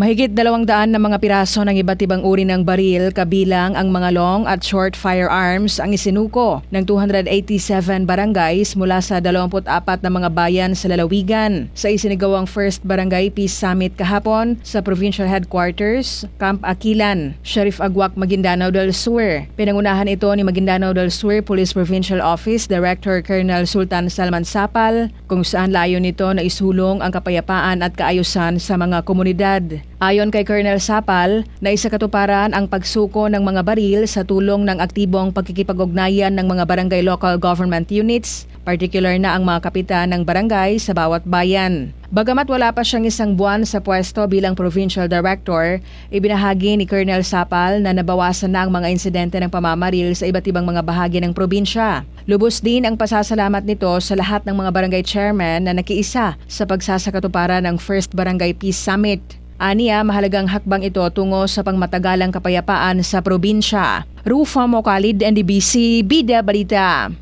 Mahigit dalawang daan na mga piraso ng iba't ibang uri ng baril kabilang ang mga long at short firearms ang isinuko ng 287 barangays mula sa 24 na mga bayan sa lalawigan sa isinagawang First Barangay Peace Summit kahapon sa Provincial Headquarters, Camp Aquilan, Sheriff Agwak, Maguindanao del Sur. Pinangunahan ito ni Maguindanao del Sur Police Provincial Office Director Colonel Sultan Salman Sapal kung saan layo nito na isulong ang kapayapaan at kaayusan sa mga komunidad. Ayon kay Colonel Sapal, na isa katuparan ang pagsuko ng mga baril sa tulong ng aktibong pagkikipag-ugnayan ng mga barangay local government units, particular na ang mga kapitan ng barangay sa bawat bayan. Bagamat wala pa siyang isang buwan sa pwesto bilang provincial director, ibinahagi ni Colonel Sapal na nabawasan na ang mga insidente ng pamamaril sa iba't ibang mga bahagi ng probinsya. Lubos din ang pasasalamat nito sa lahat ng mga barangay chairman na nakiisa sa pagsasakatuparan ng First Barangay Peace Summit. Aniya, mahalagang hakbang ito tungo sa pangmatagalang kapayapaan sa probinsya. Rufa Mokalid, NDBC, Bida Balita.